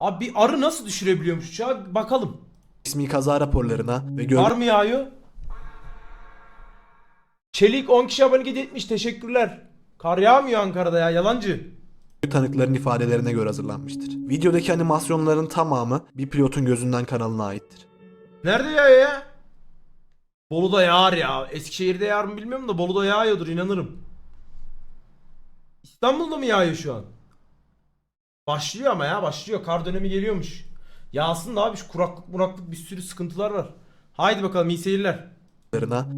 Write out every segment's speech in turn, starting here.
Abi bir arı nasıl düşürebiliyormuş uçağı bakalım. İsmi kaza raporlarına ve Var mı yağıyor? Çelik 10 kişi abone etmiş teşekkürler. Kar yağmıyor Ankara'da ya yalancı. görgü tanıkların ifadelerine göre hazırlanmıştır. Videodaki animasyonların tamamı bir pilotun gözünden kanalına aittir. Nerede yağıyor ya? Bolu'da yağar ya. Eskişehir'de yağar mı bilmiyorum da Bolu'da yağıyordur inanırım. İstanbul'da mı yağıyor şu an? Başlıyor ama ya başlıyor. Kar dönemi geliyormuş. Yağsın da abi şu kuraklık muraklık bir sürü sıkıntılar var. Haydi bakalım iyi seyirler.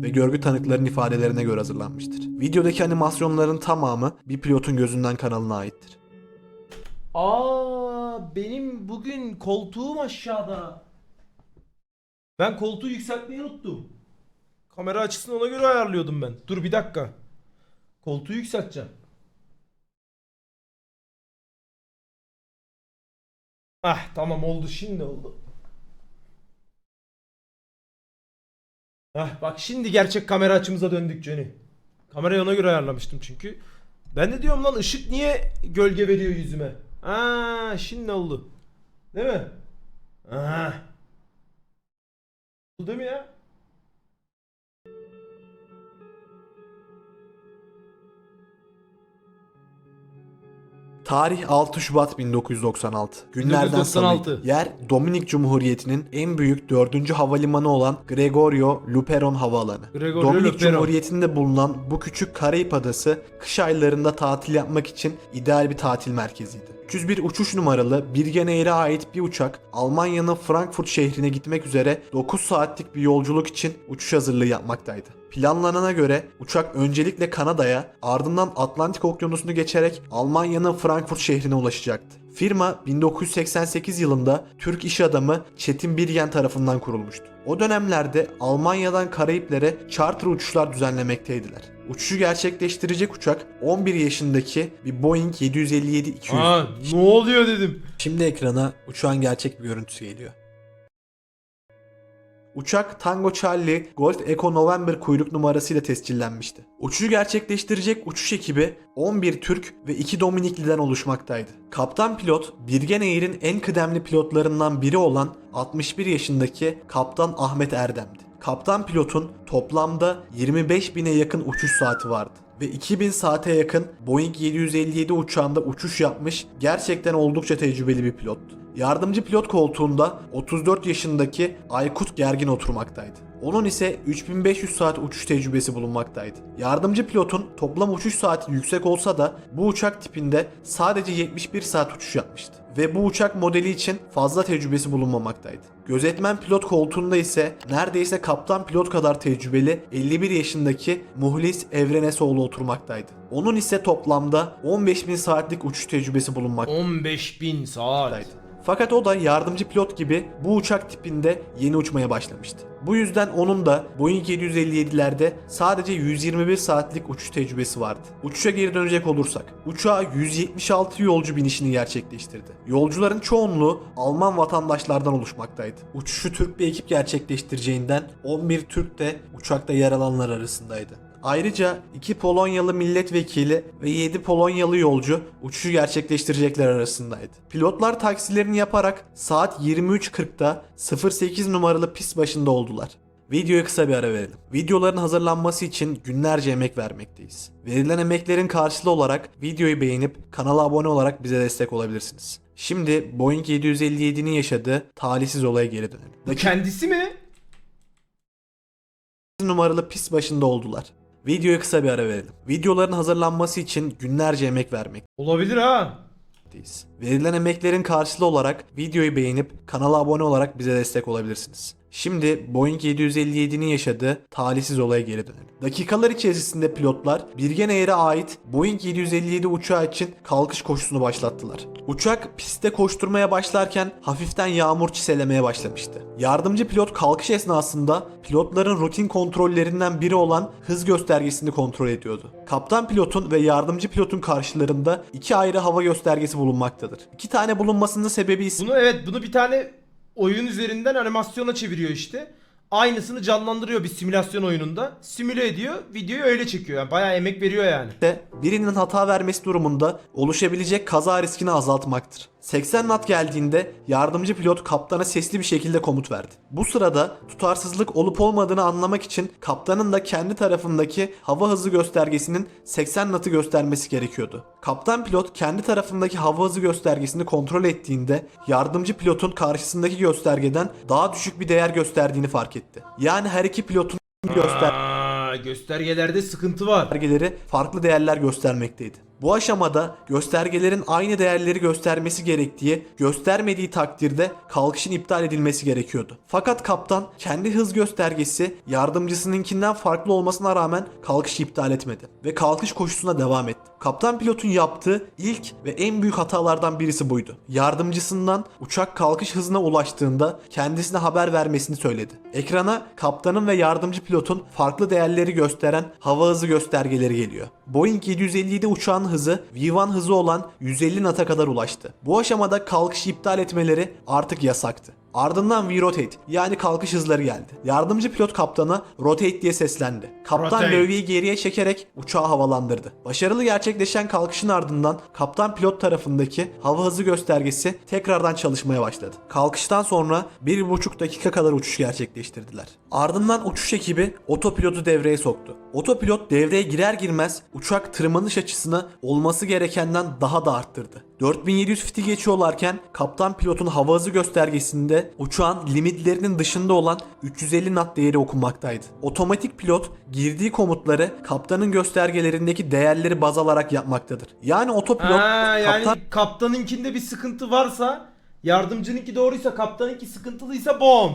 ve görgü tanıkların ifadelerine göre hazırlanmıştır. Videodaki animasyonların tamamı bir pilotun gözünden kanalına aittir. Aa benim bugün koltuğum aşağıda. Ben koltuğu yükseltmeyi unuttum. Kamera açısını ona göre ayarlıyordum ben. Dur bir dakika. Koltuğu yükselteceğim. Ah tamam oldu şimdi oldu. Ah bak şimdi gerçek kamera açımıza döndük Johnny. Kamerayı ona göre ayarlamıştım çünkü. Ben de diyorum lan ışık niye gölge veriyor yüzüme? Aa şimdi oldu. Değil mi? Aha. Oldu değil mi ya? Tarih 6 Şubat 1996. Günlerden 1996. salı. Yer Dominik Cumhuriyeti'nin en büyük 4. havalimanı olan Gregorio Luperon Havaalanı. Gregorio Dominik Luperon. Cumhuriyeti'nde bulunan bu küçük Karayip adası kış aylarında tatil yapmak için ideal bir tatil merkeziydi. 301 uçuş numaralı Birgen Air'e ait bir uçak Almanya'nın Frankfurt şehrine gitmek üzere 9 saatlik bir yolculuk için uçuş hazırlığı yapmaktaydı. Planlanana göre uçak öncelikle Kanada'ya ardından Atlantik Okyanusu'nu geçerek Almanya'nın Frankfurt şehrine ulaşacaktı. Firma 1988 yılında Türk iş adamı Çetin Birgen tarafından kurulmuştu. O dönemlerde Almanya'dan Karayiplere charter uçuşlar düzenlemekteydiler. Uçuşu gerçekleştirecek uçak 11 yaşındaki bir Boeing 757-200. Aa ne oluyor dedim. Şimdi ekrana uçağın gerçek bir görüntüsü geliyor. Uçak Tango Charlie Golf Echo November kuyruk numarasıyla tescillenmişti. Uçuşu gerçekleştirecek uçuş ekibi 11 Türk ve 2 Dominikliden oluşmaktaydı. Kaptan pilot Birgen Air'in en kıdemli pilotlarından biri olan 61 yaşındaki Kaptan Ahmet Erdem'di. Kaptan pilotun toplamda 25 bine yakın uçuş saati vardı ve 2000 saate yakın Boeing 757 uçağında uçuş yapmış gerçekten oldukça tecrübeli bir pilottu. Yardımcı pilot koltuğunda 34 yaşındaki Aykut Gergin oturmaktaydı. Onun ise 3500 saat uçuş tecrübesi bulunmaktaydı. Yardımcı pilotun toplam uçuş saati yüksek olsa da bu uçak tipinde sadece 71 saat uçuş yapmıştı. Ve bu uçak modeli için fazla tecrübesi bulunmamaktaydı. Gözetmen pilot koltuğunda ise neredeyse kaptan pilot kadar tecrübeli 51 yaşındaki Muhlis Evrenesoğlu oturmaktaydı. Onun ise toplamda 15.000 saatlik uçuş tecrübesi bulunmaktaydı. 15.000 saat. Fakat o da yardımcı pilot gibi bu uçak tipinde yeni uçmaya başlamıştı. Bu yüzden onun da Boeing 757'lerde sadece 121 saatlik uçuş tecrübesi vardı. Uçuşa geri dönecek olursak, uçağa 176 yolcu binişini gerçekleştirdi. Yolcuların çoğunluğu Alman vatandaşlardan oluşmaktaydı. Uçuşu Türk bir ekip gerçekleştireceğinden 11 Türk de uçakta yer alanlar arasındaydı. Ayrıca iki Polonyalı milletvekili ve 7 Polonyalı yolcu uçuşu gerçekleştirecekler arasındaydı. Pilotlar taksilerini yaparak saat 23.40'da 08 numaralı pist başında oldular. Videoya kısa bir ara verelim. Videoların hazırlanması için günlerce emek vermekteyiz. Verilen emeklerin karşılığı olarak videoyu beğenip kanala abone olarak bize destek olabilirsiniz. Şimdi Boeing 757'nin yaşadığı talihsiz olaya geri dönelim. Kendisi mi? numaralı pist başında oldular. Videoya kısa bir ara verelim. Videoların hazırlanması için günlerce emek Olabilir ha. Verilen emeklerin karşılığı olarak videoyu beğenip kanala abone olarak bize destek olabilirsiniz. Şimdi Boeing 757'nin yaşadığı talihsiz olaya geri dönelim. Dakikalar içerisinde pilotlar Birgen Air'e ait Boeing 757 uçağı için kalkış koşusunu başlattılar. Uçak pistte koşturmaya başlarken hafiften yağmur çiselemeye başlamıştı. Yardımcı pilot kalkış esnasında pilotların rutin kontrollerinden biri olan hız göstergesini kontrol ediyordu. Kaptan pilotun ve yardımcı pilotun karşılarında iki ayrı hava göstergesi bulunmaktadır. İki tane bulunmasının sebebi ise Bunu evet bunu bir tane oyun üzerinden animasyona çeviriyor işte. Aynısını canlandırıyor bir simülasyon oyununda. Simüle ediyor. Videoyu öyle çekiyor. Yani bayağı emek veriyor yani. birinin hata vermesi durumunda oluşabilecek kaza riskini azaltmaktır. 80 knot geldiğinde yardımcı pilot kaptana sesli bir şekilde komut verdi. Bu sırada tutarsızlık olup olmadığını anlamak için kaptanın da kendi tarafındaki hava hızı göstergesinin 80 knot'ı göstermesi gerekiyordu. Kaptan pilot kendi tarafındaki hava hızı göstergesini kontrol ettiğinde yardımcı pilotun karşısındaki göstergeden daha düşük bir değer gösterdiğini fark etti. Yani her iki pilotun göster Aa, göstergelerde sıkıntı var. göstergeleri farklı değerler göstermekteydi. Bu aşamada göstergelerin aynı değerleri göstermesi gerektiği, göstermediği takdirde kalkışın iptal edilmesi gerekiyordu. Fakat kaptan kendi hız göstergesi yardımcısınınkinden farklı olmasına rağmen kalkışı iptal etmedi ve kalkış koşusuna devam etti. Kaptan pilotun yaptığı ilk ve en büyük hatalardan birisi buydu. Yardımcısından uçak kalkış hızına ulaştığında kendisine haber vermesini söyledi. Ekrana kaptanın ve yardımcı pilotun farklı değerleri gösteren hava hızı göstergeleri geliyor. Boeing 757 uçağın hızı V1 hızı olan 150 knot'a kadar ulaştı. Bu aşamada kalkışı iptal etmeleri artık yasaktı. Ardından V-Rotate yani kalkış hızları geldi. Yardımcı pilot kaptana Rotate diye seslendi. Kaptan Rotate. lövyeyi geriye çekerek uçağı havalandırdı. Başarılı gerçekleşen kalkışın ardından kaptan pilot tarafındaki hava hızı göstergesi tekrardan çalışmaya başladı. Kalkıştan sonra 1,5 dakika kadar uçuş gerçekleştirdiler. Ardından uçuş ekibi otopilotu devreye soktu. Otopilot devreye girer girmez uçak tırmanış açısını olması gerekenden daha da arttırdı. 4700 fiti geçiyorlarken kaptan pilotun hava hızı göstergesinde uçağın limitlerinin dışında olan 350 knot değeri okunmaktaydı. Otomatik pilot girdiği komutları kaptanın göstergelerindeki değerleri baz alarak yapmaktadır. Yani otopilot Ha, yani kaptan kaptanınkinde bir sıkıntı varsa yardımcınınki doğruysa kaptanınki sıkıntılıysa bom.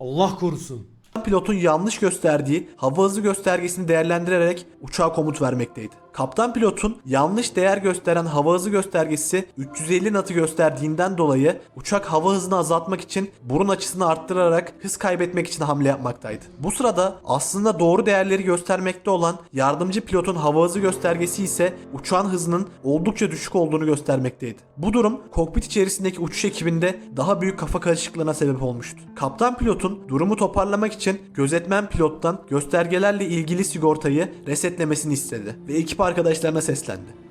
Allah korusun. pilotun yanlış gösterdiği hava hızı göstergesini değerlendirerek uçağa komut vermekteydi. Kaptan pilotun yanlış değer gösteren hava hızı göstergesi 350 knot'ı gösterdiğinden dolayı uçak hava hızını azaltmak için burun açısını arttırarak hız kaybetmek için hamle yapmaktaydı. Bu sırada aslında doğru değerleri göstermekte olan yardımcı pilotun hava hızı göstergesi ise uçağın hızının oldukça düşük olduğunu göstermekteydi. Bu durum kokpit içerisindeki uçuş ekibinde daha büyük kafa karışıklığına sebep olmuştu. Kaptan pilotun durumu toparlamak için gözetmen pilottan göstergelerle ilgili sigortayı resetlemesini istedi ve ekip arkadaşlarına seslendi.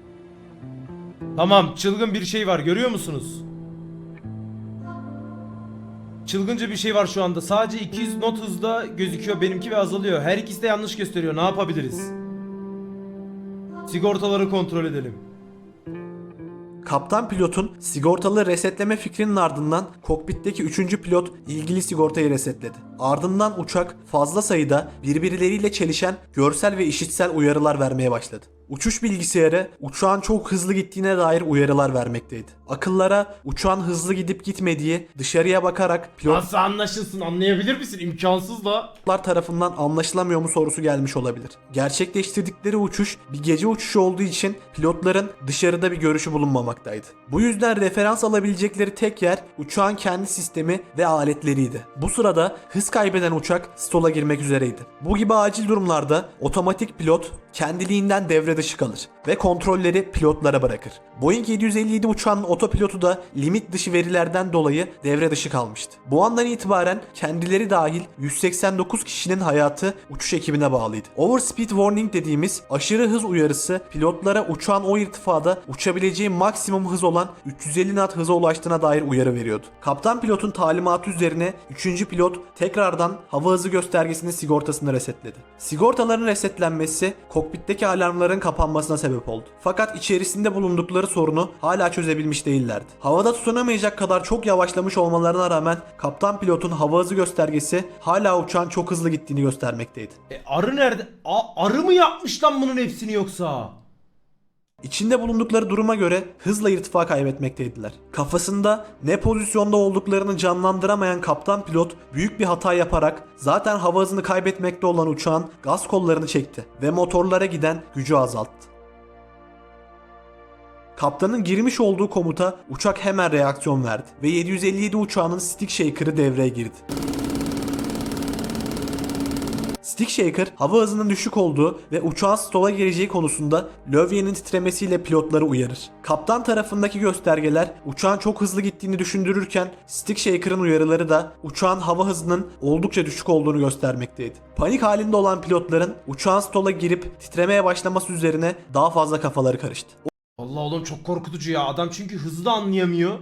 Tamam çılgın bir şey var görüyor musunuz? Çılgınca bir şey var şu anda. Sadece 200 not hızda gözüküyor benimki ve azalıyor. Her ikisi de yanlış gösteriyor. Ne yapabiliriz? Sigortaları kontrol edelim. Kaptan pilotun sigortalı resetleme fikrinin ardından kokpitteki 3. pilot ilgili sigortayı resetledi. Ardından uçak fazla sayıda birbirleriyle çelişen görsel ve işitsel uyarılar vermeye başladı. Uçuş bilgisayarı uçağın çok hızlı gittiğine dair uyarılar vermekteydi. Akıllara uçağın hızlı gidip gitmediği dışarıya bakarak pilotlar Nasıl anlaşılsın anlayabilir misin? İmkansız da. tarafından anlaşılamıyor mu sorusu gelmiş olabilir. Gerçekleştirdikleri uçuş bir gece uçuşu olduğu için pilotların dışarıda bir görüşü bulunmamaktaydı. Bu yüzden referans alabilecekleri tek yer uçağın kendi sistemi ve aletleriydi. Bu sırada hız kaybeden uçak stola girmek üzereydi. Bu gibi acil durumlarda otomatik pilot kendiliğinden devre dışı kalır ve kontrolleri pilotlara bırakır. Boeing 757 uçağının otopilotu da limit dışı verilerden dolayı devre dışı kalmıştı. Bu andan itibaren kendileri dahil 189 kişinin hayatı uçuş ekibine bağlıydı. Overspeed warning dediğimiz aşırı hız uyarısı pilotlara uçağın o irtifada uçabileceği maksimum hız olan 350 knot hıza ulaştığına dair uyarı veriyordu. Kaptan pilotun talimatı üzerine 3. pilot tekrardan hava hızı göstergesinin sigortasını resetledi. Sigortaların resetlenmesi kokpitteki alarmların kapanmasına sebep oldu. Fakat içerisinde bulundukları sorunu hala çözebilmiş değillerdi. Havada tutunamayacak kadar çok yavaşlamış olmalarına rağmen kaptan pilotun hava hızı göstergesi hala uçağın çok hızlı gittiğini göstermekteydi. E, arı nerede? A- arı mı yapmış lan bunun hepsini yoksa? İçinde bulundukları duruma göre hızla irtifa kaybetmekteydiler. Kafasında ne pozisyonda olduklarını canlandıramayan kaptan pilot büyük bir hata yaparak zaten hava hızını kaybetmekte olan uçağın gaz kollarını çekti ve motorlara giden gücü azalttı. Kaptanın girmiş olduğu komuta uçak hemen reaksiyon verdi ve 757 uçağının stick shaker'ı devreye girdi. Stick Shaker hava hızının düşük olduğu ve uçağın stola gireceği konusunda lövyenin titremesiyle pilotları uyarır. Kaptan tarafındaki göstergeler uçağın çok hızlı gittiğini düşündürürken Stick Shaker'ın uyarıları da uçağın hava hızının oldukça düşük olduğunu göstermekteydi. Panik halinde olan pilotların uçağın stola girip titremeye başlaması üzerine daha fazla kafaları karıştı. Allah oğlum çok korkutucu ya. Adam çünkü hızı da anlayamıyor.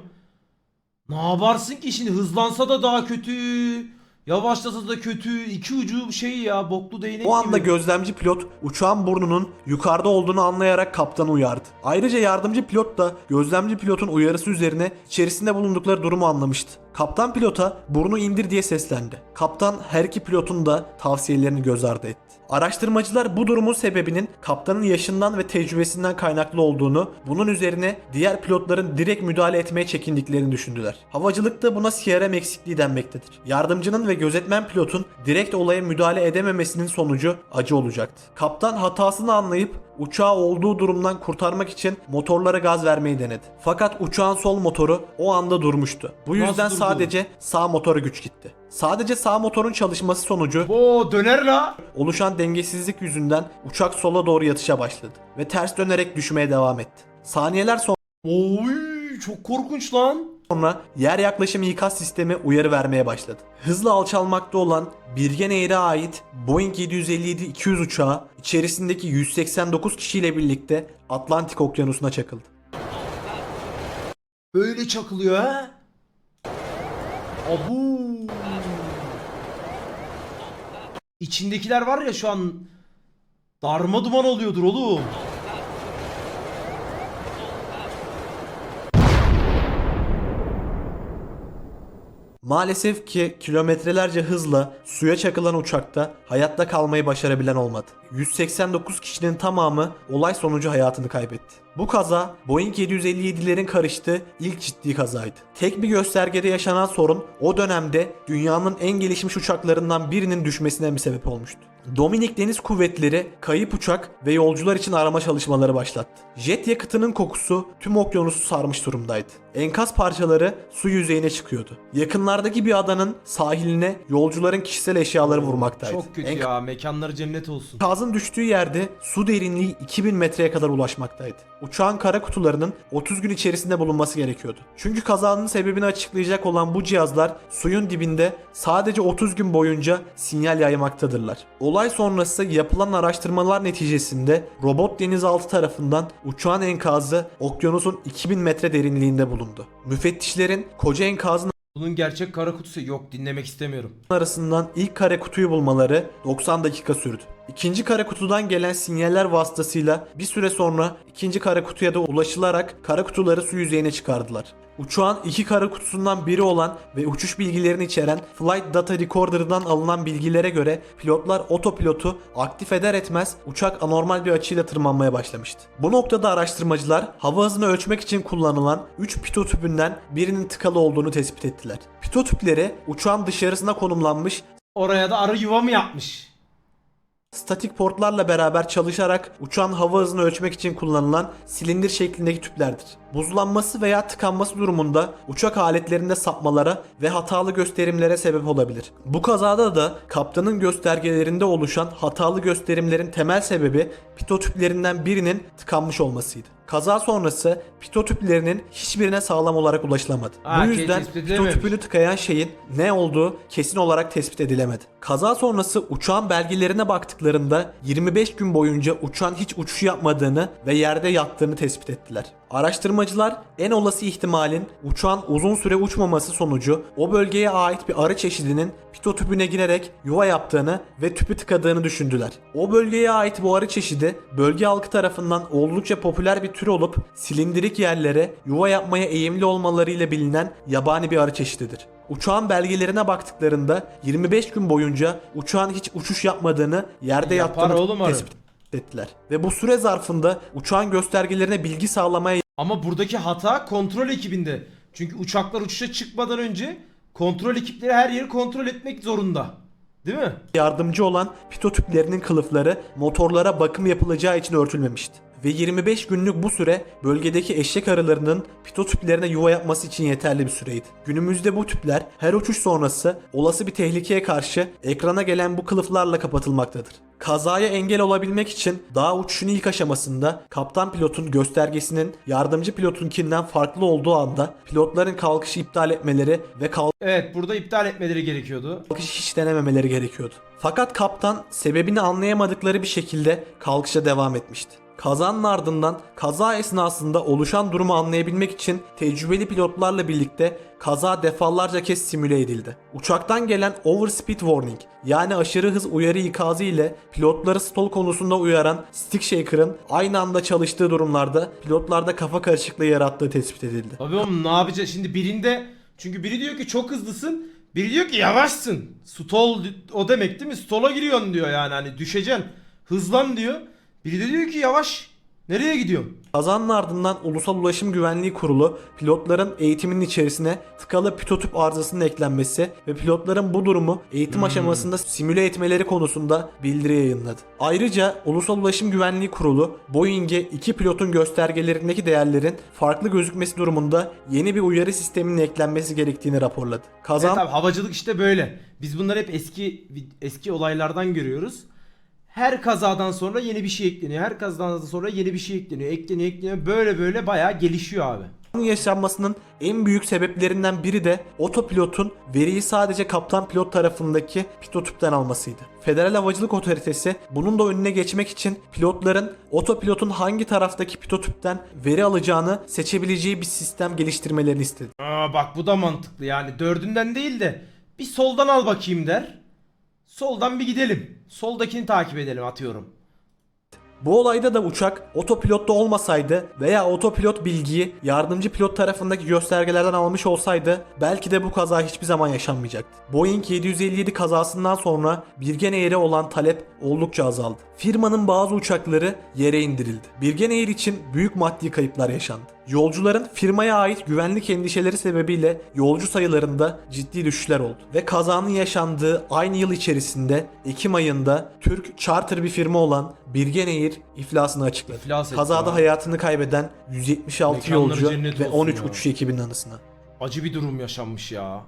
Ne yaparsın ki şimdi hızlansa da daha kötü. Yavaşlasa da kötü. İki ucu şey ya boklu değnek O anda gibi. gözlemci pilot uçağın burnunun yukarıda olduğunu anlayarak kaptanı uyardı. Ayrıca yardımcı pilot da gözlemci pilotun uyarısı üzerine içerisinde bulundukları durumu anlamıştı. Kaptan pilota burnu indir diye seslendi. Kaptan her iki pilotun da tavsiyelerini göz ardı etti. Araştırmacılar bu durumun sebebinin kaptanın yaşından ve tecrübesinden kaynaklı olduğunu, bunun üzerine diğer pilotların direkt müdahale etmeye çekindiklerini düşündüler. Havacılıkta buna CRM eksikliği denmektedir. Yardımcının ve gözetmen pilotun direkt olaya müdahale edememesinin sonucu acı olacaktı. Kaptan hatasını anlayıp uçağı olduğu durumdan kurtarmak için motorlara gaz vermeyi denedi. Fakat uçağın sol motoru o anda durmuştu. Bu Nasıl yüzden durdu? sadece sağ motora güç gitti. Sadece sağ motorun çalışması sonucu Oo döner la. oluşan dengesizlik yüzünden uçak sola doğru yatışa başladı ve ters dönerek düşmeye devam etti. Saniyeler Oy çok korkunç lan. Sonra yer yaklaşım ikaz sistemi uyarı vermeye başladı. Hızla alçalmakta olan Birgen Air'e ait Boeing 757-200 uçağı içerisindeki 189 kişiyle birlikte Atlantik Okyanusu'na çakıldı. Böyle çakılıyor ha. Abu. İçindekiler var ya şu an darma duman oluyordur oğlum. Maalesef ki kilometrelerce hızla suya çakılan uçakta hayatta kalmayı başarabilen olmadı. 189 kişinin tamamı olay sonucu hayatını kaybetti. Bu kaza Boeing 757'lerin karıştığı ilk ciddi kazaydı. Tek bir göstergede yaşanan sorun o dönemde dünyanın en gelişmiş uçaklarından birinin düşmesine bir sebep olmuştu. Dominik Deniz Kuvvetleri kayıp uçak ve yolcular için arama çalışmaları başlattı. Jet yakıtının kokusu tüm okyanusu sarmış durumdaydı. Enkaz parçaları su yüzeyine çıkıyordu. Yakınlardaki bir adanın sahiline yolcuların kişisel eşyaları vurmaktaydı. Çok kötü Enk- ya. Mekanları cennet olsun. Enkazın düştüğü yerde su derinliği 2000 metreye kadar ulaşmaktaydı. Uçağın kara kutularının 30 gün içerisinde bulunması gerekiyordu. Çünkü kazanın sebebini açıklayacak olan bu cihazlar suyun dibinde sadece 30 gün boyunca sinyal yaymaktadırlar. Olay sonrası yapılan araştırmalar neticesinde robot denizaltı tarafından uçağın enkazı okyanusun 2000 metre derinliğinde bulundu. Müfettişlerin koca enkazın Bunun gerçek kara kutusu yok dinlemek istemiyorum. arasından ilk kare kutuyu bulmaları 90 dakika sürdü. İkinci kare kutudan gelen sinyaller vasıtasıyla bir süre sonra ikinci kare kutuya da ulaşılarak kara kutuları su yüzeyine çıkardılar. Uçağın iki kara kutusundan biri olan ve uçuş bilgilerini içeren Flight Data Recorder'dan alınan bilgilere göre pilotlar otopilotu aktif eder etmez uçak anormal bir açıyla tırmanmaya başlamıştı. Bu noktada araştırmacılar hava hızını ölçmek için kullanılan 3 pito tüpünden birinin tıkalı olduğunu tespit ettiler. Pito tüpleri uçağın dışarısına konumlanmış Oraya da arı yuva mı yapmış? Statik portlarla beraber çalışarak uçağın hava hızını ölçmek için kullanılan silindir şeklindeki tüplerdir. Buzlanması veya tıkanması durumunda uçak aletlerinde sapmalara ve hatalı gösterimlere sebep olabilir. Bu kazada da kaptanın göstergelerinde oluşan hatalı gösterimlerin temel sebebi pito tüplerinden birinin tıkanmış olmasıydı. Kaza sonrası pito tüplerinin hiçbirine sağlam olarak ulaşılamadı. Ha, Bu yüzden tespit pito edilememiş. tüpünü tıkayan şeyin ne olduğu kesin olarak tespit edilemedi. Kaza sonrası uçağın belgelerine baktıklarında 25 gün boyunca uçağın hiç uçuş yapmadığını ve yerde yattığını tespit ettiler. Araştırmacılar en olası ihtimalin uçağın uzun süre uçmaması sonucu o bölgeye ait bir arı çeşidinin pito tüpüne girerek yuva yaptığını ve tüpü tıkadığını düşündüler. O bölgeye ait bu arı çeşidi bölge halkı tarafından oldukça popüler bir tür olup silindirik yerlere yuva yapmaya eğimli olmalarıyla bilinen yabani bir arı çeşididir. Uçağın belgelerine baktıklarında 25 gün boyunca uçağın hiç uçuş yapmadığını, yerde Yapar yattığını oğlum arı. tespit ettiler. Ve bu süre zarfında uçağın göstergelerine bilgi sağlamaya Ama buradaki hata kontrol ekibinde. Çünkü uçaklar uçuşa çıkmadan önce kontrol ekipleri her yeri kontrol etmek zorunda. Değil mi? yardımcı olan pito tüplerinin kılıfları motorlara bakım yapılacağı için örtülmemişti. Ve 25 günlük bu süre bölgedeki eşek arılarının pito tüplerine yuva yapması için yeterli bir süreydi. Günümüzde bu tüpler her uçuş sonrası olası bir tehlikeye karşı ekrana gelen bu kılıflarla kapatılmaktadır. Kazaya engel olabilmek için daha uçuşun ilk aşamasında kaptan pilotun göstergesinin yardımcı pilotunkinden farklı olduğu anda pilotların kalkışı iptal etmeleri ve Evet burada iptal etmeleri gerekiyordu. kalkış hiç denememeleri gerekiyordu. Fakat kaptan sebebini anlayamadıkları bir şekilde kalkışa devam etmişti. Kazanın ardından kaza esnasında oluşan durumu anlayabilmek için tecrübeli pilotlarla birlikte kaza defalarca kez simüle edildi. Uçaktan gelen overspeed warning yani aşırı hız uyarı ikazı ile pilotları stall konusunda uyaran stick shaker'ın aynı anda çalıştığı durumlarda pilotlarda kafa karışıklığı yarattığı tespit edildi. Abi oğlum ne yapacağız? Şimdi birinde çünkü biri diyor ki çok hızlısın. Biri diyor ki yavaşsın. Stall o demek değil mi? Stall'a giriyorsun diyor yani hani düşeceksin. Hızlan diyor. Biri de diyor ki yavaş. Nereye gidiyorsun? Kazanın ardından Ulusal Ulaşım Güvenliği Kurulu pilotların eğitiminin içerisine tıkalı pitotüp arızasının eklenmesi ve pilotların bu durumu eğitim aşamasında simüle etmeleri konusunda bildiri yayınladı. Ayrıca Ulusal Ulaşım Güvenliği Kurulu Boeing'e iki pilotun göstergelerindeki değerlerin farklı gözükmesi durumunda yeni bir uyarı sisteminin eklenmesi gerektiğini raporladı. Kazan Evet abi havacılık işte böyle. Biz bunları hep eski eski olaylardan görüyoruz. Her kazadan sonra yeni bir şey ekleniyor. Her kazadan sonra yeni bir şey ekleniyor. Ekleniyor, ekleniyor. Böyle böyle bayağı gelişiyor abi. yaşanmasının en büyük sebeplerinden biri de otopilotun veriyi sadece kaptan pilot tarafındaki pitotüpten almasıydı. Federal Havacılık Otoritesi bunun da önüne geçmek için pilotların otopilotun hangi taraftaki pitotüpten veri alacağını seçebileceği bir sistem geliştirmelerini istedi. Aa bak bu da mantıklı yani. Dördünden değil de bir soldan al bakayım der. Soldan bir gidelim. Soldakini takip edelim atıyorum. Bu olayda da uçak otopilotta olmasaydı veya otopilot bilgiyi yardımcı pilot tarafındaki göstergelerden almış olsaydı belki de bu kaza hiçbir zaman yaşanmayacaktı. Boeing 757 kazasından sonra Birgen Air'e olan talep oldukça azaldı. Firmanın bazı uçakları yere indirildi. Birgen Air için büyük maddi kayıplar yaşandı. Yolcuların firmaya ait güvenlik endişeleri sebebiyle yolcu sayılarında ciddi düşüşler oldu. Ve kazanın yaşandığı aynı yıl içerisinde Ekim ayında Türk charter bir firma olan Birgen Air iflasını açıkladı. İflas Kazada hayatını kaybeden 176 Mekanları yolcu cennet ve olsun 13 ya. uçuş ekibinin anısına. Acı bir durum yaşanmış ya.